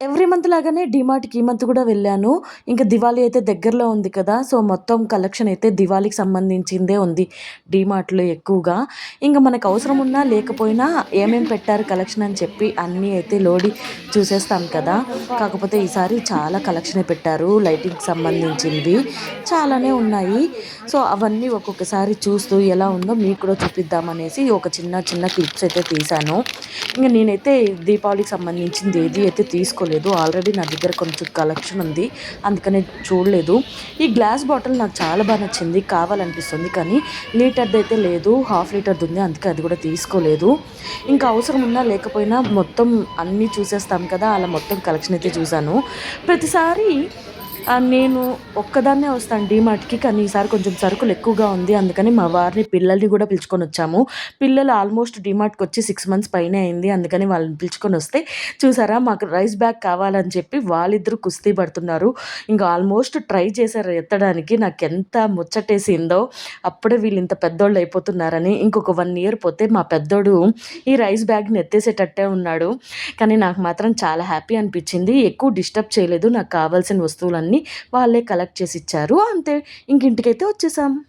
Every month లాగానే డీమార్ట్‌కి ఈ month కూడా వెళ్ళాను. ఇంకా దివాళీ అయితే దగ్గరలో ఉంది కదా! సో, మొత్తం కలెక్షన్ అయితే దివాళీకి సంబంధించిందే ఉంది డీమార్ట్‌లో ఎక్కువగా. ఇంకా మనకు అవసరం ఉన్నా లేకపోయినా ఏమేం పెట్టారు కలెక్షన్ అని చెప్పి అన్నీ అయితే లోడి చూసేస్తాం కదా! కాకపోతే ఈసారి చాలా కలెక్షన్ పెట్టారు. లైటింగ్‌కి సంబంధించింది చాలానే ఉన్నాయి. సో, అవన్నీ ఒక్కొక్కసారి చూస్తూ ఎలా ఉందో మీకు కూడా చూపిద్దామనేసి ఒక చిన్న చిన్న క్లిప్స్ అయితే తీశాను. ఇంకా నేనైతే దీపావళికి సంబంధించింది ఏది అయితే తీసుకోలేదు. ఆల్రెడీ నా దగ్గర కొంచెం కలెక్షన్ ఉంది. అందుకనే చూడలేదు. ఈ గ్లాస్ బాటిల్ నాకు చాలా బాగా నచ్చింది. కావాలనిపిస్తుంది. కానీ లీటర్ది అయితే లేదు. హాఫ్ లీటర్‌ది ఉంది. అందుకే అది కూడా తీసుకోలేదు. ఇంకా అవసరం ఉన్నా లేకపోయినా మొత్తం అన్నీ చూసేస్తాం కదా! అలా మొత్తం కలెక్షన్ అయితే చూశాను. ప్రతిసారి నేను ఒక్కదాన్నే వస్తాను డీమార్ట్‌కి. కానీ ఈసారి కొంచెం సరుకులు ఎక్కువగా ఉంది. అందుకని మా వారిని, పిల్లల్ని కూడా పిలుచుకొని వచ్చాము పిల్లలు ఆల్మోస్ట్ డీమార్ట్కి వచ్చి సిక్స్ మంత్స్ పైనే అయింది. అందుకని వాళ్ళని పిలుచుకొని వస్తే చూసారా మాకు రైస్ బ్యాగ్ కావాలని చెప్పి వాళ్ళిద్దరు కుస్తీ పడుతున్నారు. ఇంకా ఆల్మోస్ట్ ట్రై చేశారు ఎత్తడానికి. నాకు ఎంత ముచ్చటేసిందో. అప్పుడే వీళ్ళు ఇంత పెద్దోళ్ళు అయిపోతున్నారని. ఇంకొక వన్ ఇయర్ పోతే మా పెద్దోడు ఈ రైస్ బ్యాగ్‌ని ఎత్తేసేటట్టే ఉన్నాడు. కానీ నాకు మాత్రం చాలా హ్యాపీ అనిపించింది. ఎక్కువ డిస్టర్బ్ చేయలేదు. నాకు కావాల్సిన వస్తువులన్నీ వాళ్ళే కలెక్ట్ చేసి ఇచ్చారు. అంతే ఇంకింటికైతే వచ్చేసాం.